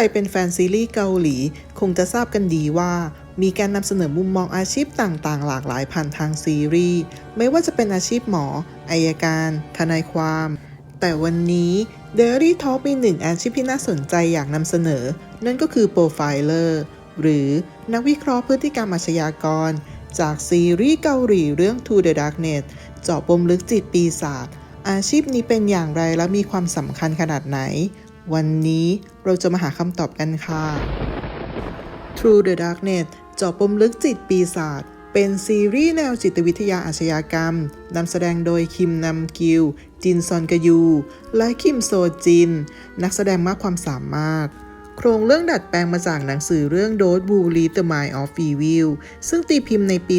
ใครเป็นแฟนซีรีส์เกาหลี คงจะทราบกันดีว่า มีการนำเสนอมุมมองอาชีพต่างๆ หลากหลายผ่านทางซีรีส์ ไม่ว่าจะเป็นอาชีพหมอ อายการ ทนายความ แต่วันนี้ Daily Talk มีหนึ่งอาชีพที่น่าสนใจอยากนำเสนอ นั่นก็คือโปรไฟเลอร์หรือนักวิเคราะห์พฤติกรรมอาชญากร จากซีรีส์เกาหลีเรื่อง To the Darknet เจาะปมลึกจิตปีศาจอาชีพนี้เป็นอย่างไรและมีความสำคัญขนาดไหน วันนี้เราจะมาหาคำตอบกันค่ะ True the Darknet เจาะปมลึกจิตปีศาจเป็นซีรีส์แนวจิตวิทยาอาชญากรรม นำแสดงโดยคิมนำกิล จินซอนกยู และคิมโซจิน นักแสดงมากความสามารถ โครงเรื่องดัดแปลงมาจากหนังสือเรื่อง Don't Believe the Mind of Evil ซึ่งตีพิมพ์ในปี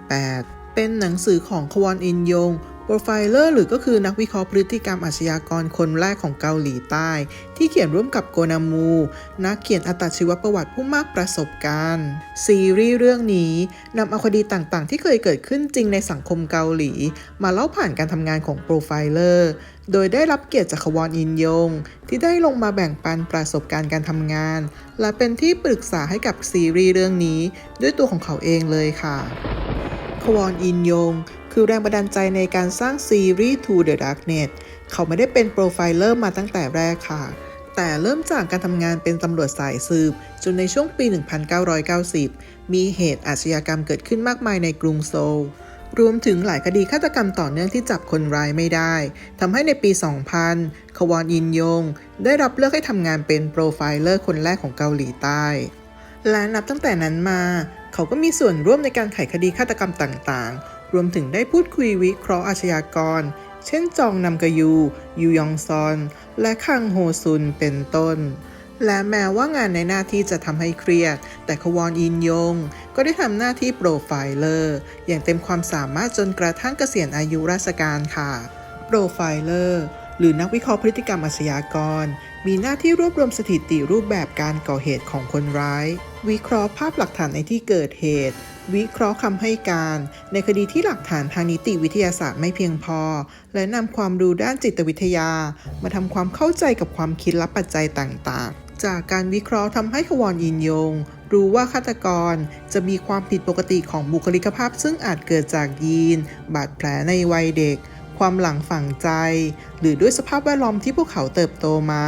2018 เป็นหนังสือของควอนอินยง โปรไฟเลอร์หรือก็คือนักวิเคราะห์พฤติกรรมอาชญากรคนแรกของเกาหลีใต้ ที่เขียนร่วมกับโกนามู นักเขียนอัตชีวประวัติผู้มากประสบการณ์ ซีรีส์เรื่องนี้นำเอาคดีต่างๆ ที่เคยเกิดขึ้นจริงในสังคมเกาหลี มาเล่าผ่านการทำงานของโปรไฟเลอร์โดยได้รับเกียรติจากควอนอินยง ที่ได้ลงมาแบ่งปันประสบการณ์การทำงาน และเป็นที่ปรึกษาให้กับซีรีส์เรื่องนี้ ด้วยตัวของเขาเองเลยค่ะ ควอนอินยง คือแรงบันดาลใจในการสร้างซีรีส์ To the Darknet เขาไม่ได้เป็นโปรไฟเลอร์มาตั้งแต่แรกค่ะ แต่เริ่มจากการทำงานเป็นตำรวจสายสืบ จนในช่วงปี 1990 มีเหตุอาชญากรรมเกิดขึ้นมากมายในกรุงโซลรวมถึงหลายคดีฆาตกรรมต่อเนื่องที่จับคนร้ายไม่ได้ทำให้ในปี 2000 ควอนอินยง ได้รับเลือกให้ทำงานเป็นโปรไฟเลอร์คนแรกของเกาหลีใต้ และนับตั้งแต่นั้นมา เขาก็มีส่วนร่วมในการไขคดีฆาตกรรมต่างๆ รวมถึงได้พูดคุยวิเคราะห์อาชญากร เช่นจองนำกยู ยูยองซอน และคังโฮซุนเป็นต้น และแม้ว่างานในหน้าที่จะทำให้เครียด แต่ควอนอินยง ก็ได้ทำหน้าที่โปรไฟเลอร์ อย่างเต็มความสามารถจนกระทั่งเกษียณอายุราชการค่ะโปรไฟเลอร์หรือนักวิเคราะห์พฤติกรรมอาชญากร มีหน้าที่รวบรวมสถิติรูปแบบการก่อเหตุของคนร้าย วิเคราะห์ภาพหลักฐานในที่เกิดเหตุ วิเคราะห์คำให้การ ในคดีที่หลักฐานทางนิติวิทยาศาสตร์ไม่เพียงพอ และนำความรู้ด้านจิตวิทยา มาทำความเข้าใจกับความคิดและปัจจัยต่างๆ จากการวิเคราะห์ทำให้ควอนอินยง รู้ว่าฆาตกรจะมีความผิดปกติของบุคลิกภาพ ซึ่งอาจเกิดจากยีน บาดแผลในวัยเด็ก ความหลังฝังใจ หรือด้วยสภาพแวดล้อมที่พวกเขาเติบโตมา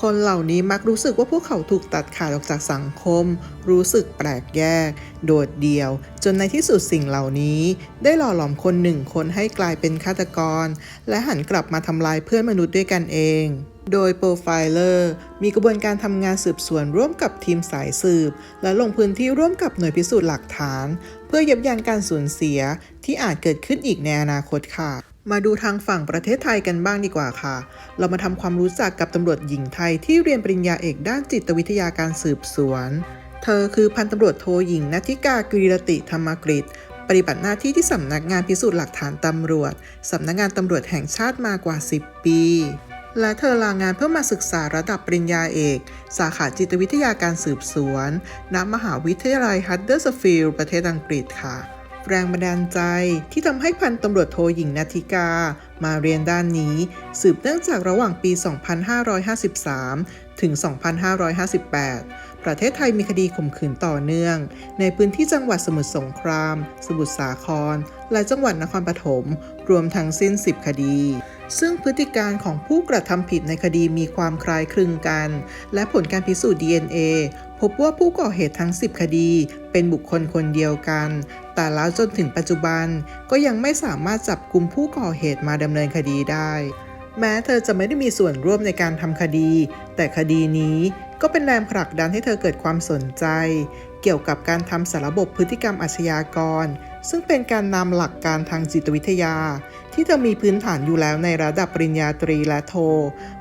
คนเหล่านี้มักรู้สึกว่าพวกเขาถูกตัดขาดออกจากสังคม รู้สึกแปลกแยก โดดเดี่ยว จนในที่สุดสิ่งเหล่านี้ ได้หล่อหลอมคนหนึ่งคนให้กลายเป็นฆาตกร และหันกลับมาทำลายเพื่อนมนุษย์ด้วยกันเองโดยโปรไฟเลอร์มีกระบวนการทำงานสืบสวนร่วมกับทีมสายสืบ และลงพื้นที่ร่วมกับหน่วยพิสูจน์หลักฐาน เพื่อยับยั้งการสูญเสียที่อาจเกิดขึ้นอีกในอนาคตค่ะ มาดูทางฝั่งประเทศไทยกันบ้างดีกว่าค่ะ เรามาทำความรู้จักกับตำรวจหญิงไทยที่เรียนปริญญาเอกด้านจิตวิทยาการสืบสวน เธอคือพันตำรวจโทหญิงนัทิกากรีรติธรรมกฤษปฏิบัติหน้าที่ที่สำนักงานพิสูจน์หลักฐานตำรวจ สำนักงานตำรวจแห่งชาติมากว่า 10 ปี และเธอลางานเพื่อมาศึกษาระดับปริญญาเอก สาขาจิตวิทยาการสืบสวน ณ มหาวิทยาลัยฮัตเดอร์สฟิลด์ประเทศอังกฤษค่ะ แรงบันดาลใจที่ทำให้พันตำรวจโทหญิงนาธิกา มาเรียนด้านนี้ สืบเนื่องจากระหว่างปี 2553 ถึง 2558 ประเทศไทยมีคดีข่มขืนต่อเนื่อง ในพื้นที่จังหวัดสมุทรสงคราม สมุทรสาคร และจังหวัดนครปฐมรวมทั้งสิ้น 10 คดี ซึ่งพฤติการของผู้กระทำผิดในคดีมีความคล้ายคลึงกัน และผลการพิสูจน์ DNA พบว่าผู้ก่อเหตุทั้ง 10 คดี เป็นบุคคลคนเดียวกัน แต่แล้วจนถึงปัจจุบันก็ยังไม่สามารถจับกลุ่มผู้ก่อเหตุมาดำเนินคดีได้ แม้เธอจะไม่ได้มีส่วนร่วมในการทำคดี แต่คดีนี้ ก็เป็นแรงผลักดันให้เธอเกิดความสนใจ เกี่ยวกับการทำสาระบบพฤติกรรมอาชญากร ซึ่งเป็นการนำหลักการทางจิตวิทยา ที่เธอมีพื้นฐานอยู่แล้วในระดับปริญญาตรีและโท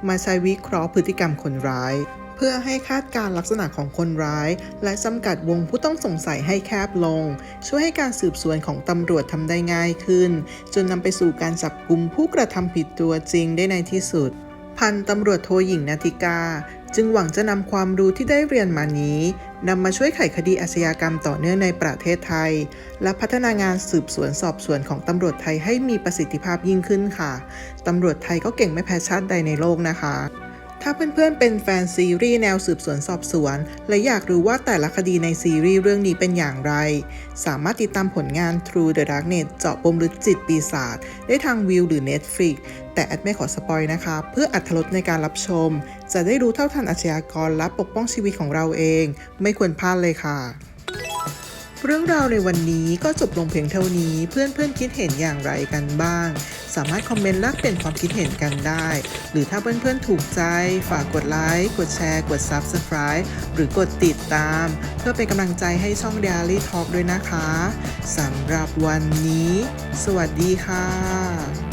มาใช้วิเคราะห์พฤติกรรมคนร้ายเพื่อให้คาดการณ์ลักษณะของคนร้าย และจำกัดวงผู้ต้องสงสัยให้แคบลง ช่วยให้การสืบสวนของตำรวจทำได้ง่ายขึ้น จนนำไปสู่การจับกลุ่มผู้กระทำผิดตัวจริงได้ในที่สุด พันตำรวจโทหญิงนาธิกา จึงหวังจะนำความรู้ที่ได้เรียนมานี้นำมาช่วยไขคดีอาชญากรรมต่อเนื่องในประเทศไทย และพัฒนางานสืบสวนสอบสวนของตำรวจไทยให้มีประสิทธิภาพยิ่งขึ้นค่ะตำรวจไทยก็เก่งไม่แพ้ชาติใดในโลกนะคะ ถ้าเพื่อนๆเป็นแฟนซีรีส์แนวสืบสวนสอบสวน และอยากรู้ว่าแต่ละคดีในซีรีส์เรื่องนี้เป็นอย่างไร สามารถติดตามผลงาน True the Darknet เจาะปมลึกจิตปีศาจได้ทางวิวหรือ Netflix แต่แอดไม่ขอสปอยนะคะ เพื่ออัธรสในการรับชม จะได้รู้เท่าทันอาชญากรและปกป้องชีวิตของเราเอง ไม่ควรพลาดเลยค่ะเรื่องราวในวันนี้ก็จบลงเพียงเท่านี้ เพื่อนเพื่อนๆคิดเห็นอย่างไรกันบ้าง สามารถคอมเมนต์แลกเปลี่ยนความคิดเห็นกันได้ หรือถ้าเพื่อนๆถูกใจ ฝากกดไลค์ กดแชร์ กด Subscribe หรือกดติดตาม เพื่อเป็นกำลังใจให้ช่อง Daily Talk ด้วยนะคะสำหรับวันนี้ สวัสดีค่ะ